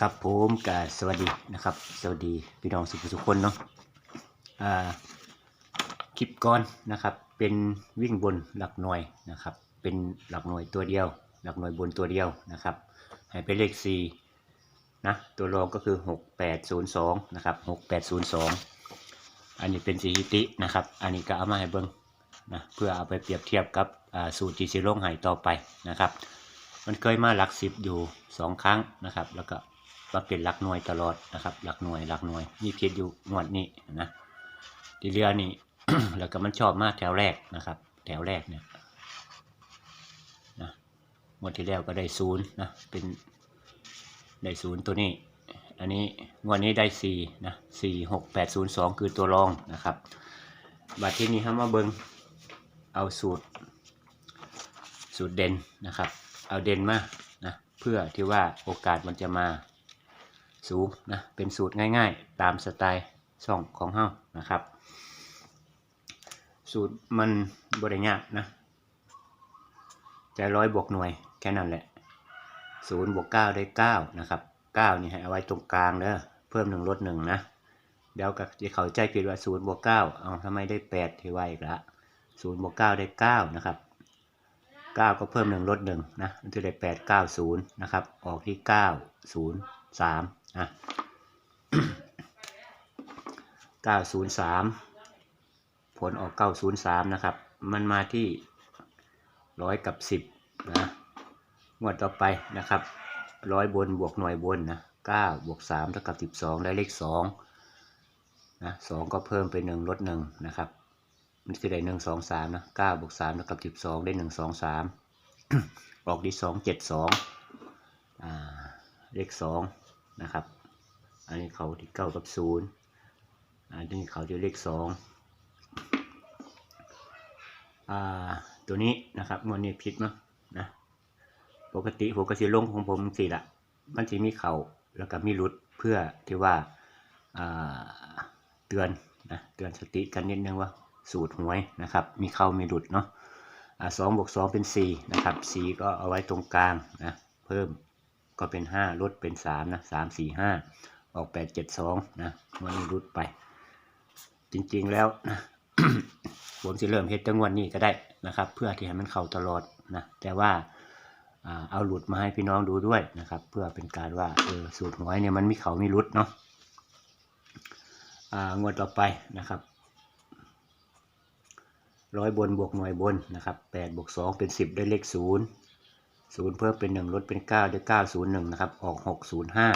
ครับผมกับสวัสดีนะครับ สวัสดีพี่น้องสุขสุขคนเนาะคลิปก่อนนะครับ เป็นวิ่งบนหลักหน่วยนะครับ เป็นหลักหน่วยตัวเดียว หลักหน่วยบนตัวเดียวนะครับให้เป็นเลข4นะตัวรองก็คือ 6802นะครับ6802 อันนี้เป็นสถิตินะครับ อันนี้ก็เอามาให้เบิ่งนะเพื่อเอาไปเปรียบเทียบกับสูตรที่สิลงให้ต่อไปนะครับ มันเคยมาหลักสิบอยู่สองครั้งนะครับ แล้วก็ มาเป็นหลักหน่วยตลอดนะครับ หลักหน่วยหลักหน่วยมีเพียรอยู่งวดนี้นะที่เรือนี่แล้วก็มันชอบมากแถวแรกนะครับ แถวแรกเนี่ยนะงวดที่แล้วก็ได้ศูนย์นะเป็นได้ศูนย์ตัวนี้ อันนี้งวดนี้ได้สี่นะสี่หกแปดศูนย์สองคือตัวรองนะครับบัดที่นี้ครับมาเบิงเอาสูตร สูตรเด่นนะครับ เอาเด่นมานะเพื่อที่ว่าโอกาสมันจะมา สูงนะเป็นสูตรง่ายๆ ตามสไตล์ช่องของเฮานะครับ สูตรมันบริยากนะจะร้อยบวกหน่วยแค่นั้นแหละศูนย์บวกเก้าได้เก้านะครับเก้านี่ให้เอาไว้ตรงกลางเด้อเพิ่มหนึ่งลดหนึ่งนะเดี๋ยวก็จะเขาใจผิดว่าศูนย์บวกเก้าเอาทำไมได้แปดที่ว่าอีกละศูนย์บวกเก้าได้เก้านะครับเก้าก็เพิ่มหนึ่งลดหนึ่งนะมันจะได้แปดเก้าศูนย์นะครับ ออกที่เก้าศูนย์สาม นะเก้าศูนย์สามผลออกเก้าศูนย์สามนะครับ มันมาที่ร้อยกับสิบนะงวดต่อไปนะครับร้อยบนบวกหน่วยบนนะเก้าบวกสามเท่ากับสิบสองได้เลขสองนะสองก็เพิ่มไปหนึ่งลดหนึ่งนะครับ มันคือได้หนึ่งสองสามนะเก้าบวกสามเท่ากับสิบสองได้หนึ่งสองสามออกที่สองเจ็ดสองอ่าเลขสอง นะครับ อันนี้เขาที่เก้ากับศูนย์อันนี้เขาที่เลขสองอ่าตัวนี้นะครับงวดนี้ผิดมั้งนะปกติผมก็สิลงของผมสิละมันจะมีเขาแล้วก็มีรุดเพื่อที่ว่าอ่าเตือนนะเตือนสติกันนิดนึงว่าสูตรหวยนะครับ มีเข้ามีหลุดเนาะสองบวกสองเป็นสี่นะครับสี่ก็เอาไว้ตรงกลางนะเพิ่ม ก็เป็นห้าลดเป็นสามนะสามสี่ห้าออกแปดเจ็ดสองนะมันรุดไป จริงๆแล้วนะผมจะเริ่มเฮ็ดจังวันนี้ก็ได้นะครับ เพื่อที่ให้มันเข้าตลอดนะแต่ว่าอ่าเอาหลุดมาให้พี่น้องดูด้วยนะครับ เพื่อเป็นการว่าเออสูตรหวยเนี่ยมันมีเขามีรุดเนาะอ่างวดต่อไปนะครับร้อยบนบวกหน่วยบนนะครับแปดบวกสองเป็นสิบได้เลขศูนย์ ศูนย์เพิ่มเป็นหนึ่งลดเป็นเก้าได้เก้าศูนย์หนึ่งนะครับ ออกหกศูนย์ห้า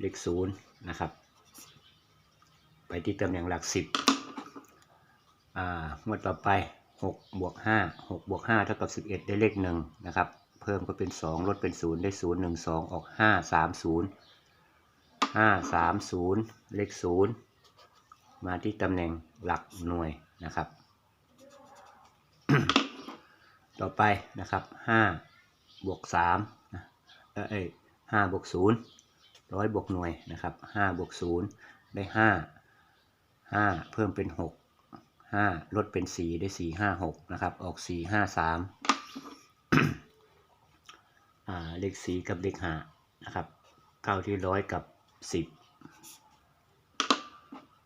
เลขศูนย์นะครับ ไปที่ตำแหน่งหลักสิบอ่างวดต่อไปหกบวกห้าหกบวกห้าเท่ากับสิบเอ็ดได้เลขหนึ่งนะครับ เพิ่มก็เป็นสองลดเป็นศูนย์ได้ศูนย์หนึ่งสองออกห้าสามศูนย์ห้าสามศูนย์เลขศูนย์มาที่ตำแหน่งหลักหน่วยนะครับ ต่อไปนะครับห้าบวกสามนะเอ้ยห้าบวกศูนย์ร้อยบวกหน่วยนะครับห้าบวกศูนย์ได้ห้าห้าเพิ่มเป็นหกห้าลดเป็นสี่ได้สี่ห้าหกนะครับออกสี่ห้าสามเลขสีกับเลขห้านะครับเก้าที่ร้อยกับสิบ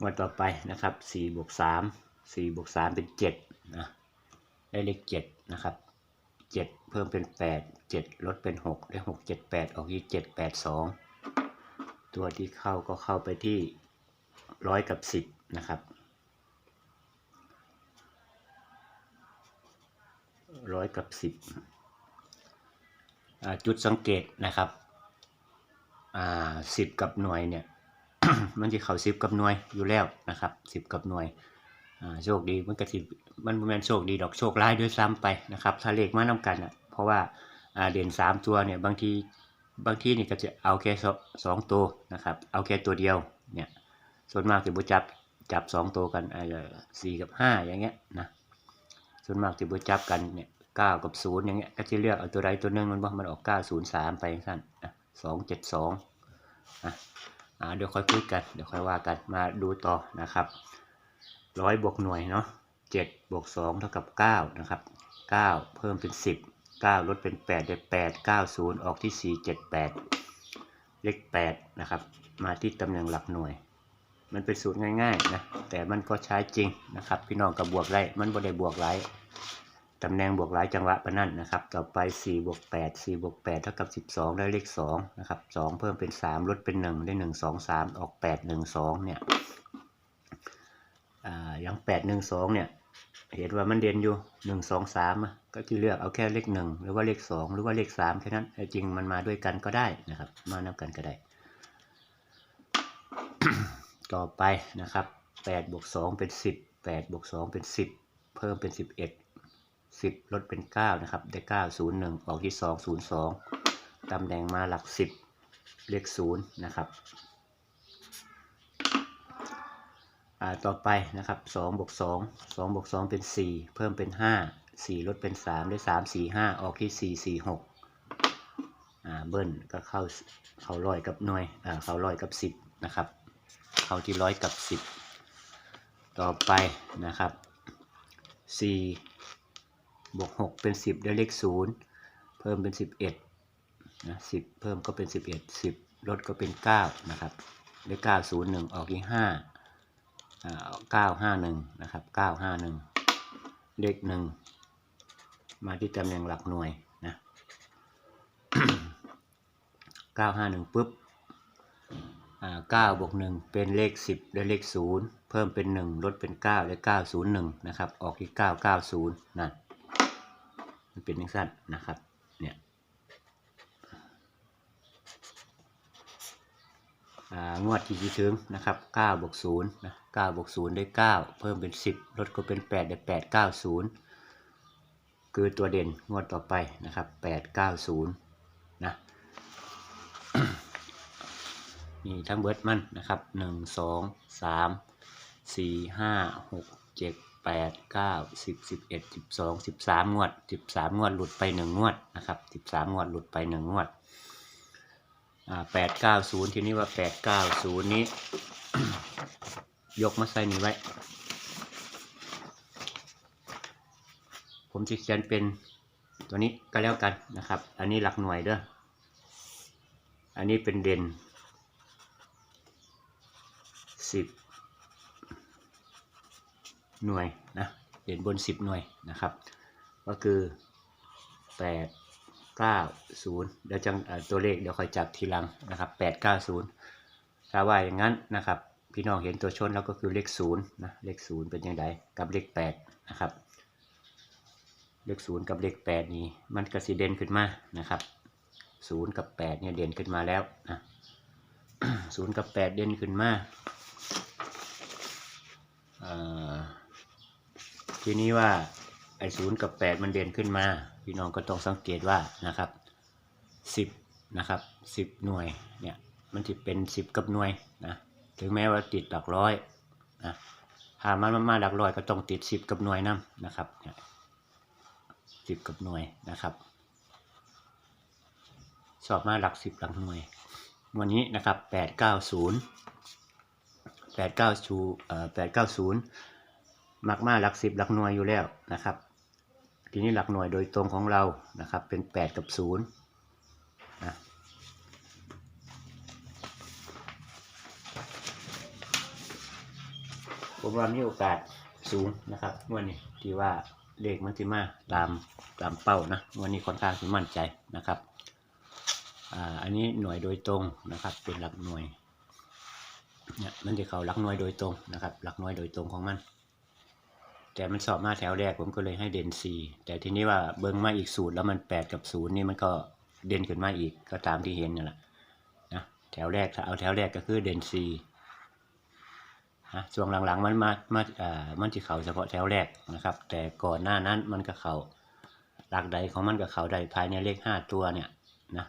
งวดต่อไปนะครับสี่บวกสามสี่บวกสามเป็นเจ็ดนะ ได้เลขเจ็ดนะครับเจ็ดเพิ่มเป็นแปดเจ็ดลดเป็นหกได้หกเจ็ดแปดออกที่เจ็ดแปดสองตัวที่เข้าก็เข้าไปที่ร้อยกับสิบนะครับร้อยกับสิบจุดสังเกตนะครับสิบกับหน่วยเนี่ย มันจะเข้าสิบกับหน่วยอยู่แล้วนะครับสิบกับหน่วย โชคดีมันก็สิมันบ่แมนโชคดีดอกโชคร้ายด้วยซ้ำไปนะครับ ถ้าเลขมานํกันอะเพราะว่าอ่าเด่นสามตัวเนี่ยบางทีบางทีนี่ก็จะเอาแค่สองตัวนะครับ เอาแค่ตัวเดียวเนี่ยส่วนมากจะบุจับจับสองตัวกันอาจจะสี่กับห้าอย่างเงี้ยนะส่วนมากจะบุจับกันเนี่ยเก้ากับศูนย์อย่างเงี้ยก็จะเลือกเอาตัวใดตัวหนึ่งมันว่ามันออกเก้าศูนย์สามไปสั้นสองเจ็ดสองอ่าเดี๋ยวค่อยคุยกันเดี๋ยวค่อยว่ากันมาดูต่อนะครับ ร้อยบวกหน่วยเนาะเจ็ดบวกสองเท่ากับเก้านะครับเก้าเพิ่มเป็นสิบเก้าลดเป็นแปดได้แปดเก้าศูนย์ออกที่สี่เจ็ดแปดเลขแปดนะครับ มาที่ตำแหน่งหลักหน่วย มันเป็นสูตรง่ายๆนะแต่มันก็ใช้จริงนะครับ พี่น้องกับบวกได้มันบ่ได้บวกหลายตำแหน่งบวกหลายจังหวะปะนั่นนะครับ ต่อไป4บวก8 4บวก8เท่ากับ 12 ได้เลข2นะครับ2เพิ่มเป็น 3 ลดเป็น 1 ได้ 1 2 3 ออก 8 1 2เนี่ย อ่าอย่าง8 1 2เนี่ย เห็นว่ามันเด่นอยู่1 2 3อะก็ที่เลือกเอาแค่เลข1หรือว่าเลข2หรือว่าเลข3แค่นั้นจริงมันมาด้วยกันก็ได้นะครับ มานับกันก็ได้ ต่อไปนะครับ8บวก2เป็น10 8บวก2เป็น10เพิ่มเป็น11 10ลดเป็น9นะครับ ได้9 0 1ออกที่2 0 2ตำแหน่งมาหลัก10เลข0นะครับอ่า ต่อไปนะครับ2บวก2 2บวก2เป็น 4 เพิ่มเป็น 5 4ลดเป็น 3 ได้ 3 4 5 ออกที่ 4 4 6อ่าเบิ้ลก็เข้าเข้าร้อยกับหน่วยอ่าเข้าร้อยกับ 10 นะครับ เข้าที่ร้อยกับ 10 ต่อไปนะครับ 4 บวก 6 เป็น 10 ได้เลข 0 เพิ่มเป็น 11นะ10 เพิ่มก็เป็น 11 10 ลดก็เป็น 9 นะครับ ได้ 9 0 1 ออกที่ 5 อ่า9 5 1นะครับ9 5 1เลข1มาที่ตำแหน่งหลักหน่วยนะ9 5 1ปุ๊บอ่า9บวก1เป็นเลข10ได้เลข0เพิ่มเป็น1ลดเป็น9ได้901นะครับ ออกที่990นั่นมันเป็นอย่างสั้นนะครับ เนี่ยอ่า งวดที่จะถึงนะครับ9บวก0นะ9บวก0ได้ 9 เพิ่มเป็น 10 ลดก็เป็น 8 ได้ 890 คือตัวเด่นงวดต่อไปนะครับ 890 นะมีทั้งเบิร์ดมันนะครับหนึ่งสองสามสี่ห้าหกเจ็ดแปดเก้าสิบสิบเอ็ดสิบสองวดสิบสามงวดหลุดไปหนึ่งวดนะครับสิบสามงวดหลุดไปหนึ่งวด แปดเก้าศูนย์ทีนี้ว่าแปดเก้าศูนย์นี้ ยกมาใส่นี่ไว้ ผมจะเขียนเป็นตัวนี้ก็แล้วกันนะครับ อันนี้หลักหน่วยเด้อ อันนี้เป็นเด่นสิบหน่วยนะ เด่นบนสิบหน่วยนะครับ ก็คือแปด เก้าศูนย์เดี๋ยวจังตัวเลขเดี๋ยวค่อยจับทีหลังนะครับแปดเก้าศูนย์ถ้าว่าอย่างนั้นนะครับ พี่น้องเห็นตัวชนแล้วก็คือเลขศูนย์นะเลขศูนย์เป็นยังไงกับเลขแปดนะครับเลขศูนย์กับเลขแปดนี่มันกระสีเด่นขึ้นมานะครับศูนย์กับแปดเนี่ยเด่นขึ้นมาแล้วนะศูนย์กับแปดเด่นขึ้นมาทีนี้ว่าไอ้ศูนย์กับแปดมันเด่นขึ้นมา พี่น้องก็ต้องสังเกตว่านะครับสิบนะครับสิบหน่วยเนี่ยมันจะเป็นสิบกับหน่วยนะถึงแม้ว่าติดหลักร้อยนะถ้ามันมาหลักร้อยก็ต้องติดสิบกับหน่วยนํนะครับสิบกับหน่วยนะครับ สอบมาหลักสิบหลักหน่วย วันนี้นะครับแปดเก้าศูนย์แปดเก้าชูเอ่อแปดเก้าศูนย์มักมาหลักสิบหลักหน่วยอยู่แล้วนะครับ ทีนี้หลักหน่วยโดยตรงของเรานะครับ เป็นแปดกับศูนย์นะผมว่ามีโอกาสสูงนะครับวันนี้ที่ว่าเลขมันจะมาตามตามเป้านะวันนี้ค่อนข้างที่มั่นใจนะครับอ่าอันนี้หน่วยโดยตรงนะครับ เป็นหลักหน่วยเนี่ยมันจะเข้าหลักหน่วยโดยตรงนะครับ หลักหน่วยโดยตรงของมัน แต่มันสอบมาแถวแรกผมก็เลยให้เด่นสี่แต่ทีนี้ว่าเบิ้งมาอีกสูตรแล้วมันแปดกับศูนย์นี่มันก็เด่นขึ้นมาอีกก็ตามที่เห็นนั่นแหละนะแถวแรกถ้าเอาแถวแรกก็คือเด่นสี่นะช่วงหลังๆมันมามาอ่ามันจะเข่าเฉพาะแถวแรกนะครับ แต่ก่อนหน้านั้นมันก็เข่าหลักใดของมันก็เข่าได้ภายในเลขห้าตัวเนี่ยนะ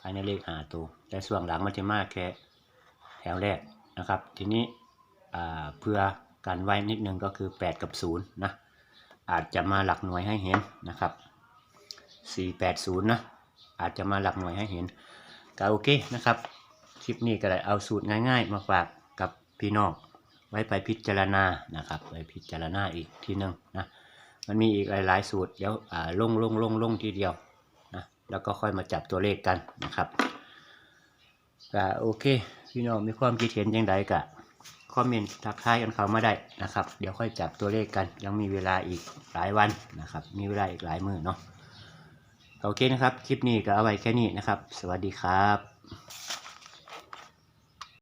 ภายในเลขห้าตัว แต่ส่วนหลังมันจะมากแค่แถวแรกนะครับ ทีนี้อ่าเพื่อ กันไว้นิดนึงก็คือ 8 กับ 0 นะ อาจจะมาหลักหน่วยให้เห็นนะครับ 480 นะ อาจจะมาหลักหน่วยให้เห็นก็โอเคนะครับ คลิปนี้ก็ได้เอาสูตรง่ายๆ มาฝากกับพี่น้องไว้ไปพิจารณานะครับไว้พิจารณาอีกทีหนึงนะมันมีอีกหลายๆสูตรเดี๋ยวอ่าลงลงลงลงทีเดียวนะแล้วก็ค่อยมาจับตัวเลขกันนะครับก็โอเค พี่น้องมีความคิดเห็นยังไงกะ คอมเมนต์ทักทายกันเข้ามาได้นะครับ เดี๋ยวค่อยจับตัวเลขกัน ยังมีเวลาอีกหลายวันนะครับ มีเวลาอีกหลายมือเนาะโอเคนะครับ คลิปนี้ก็เอาไว้แค่นี้นะครับ สวัสดีครับ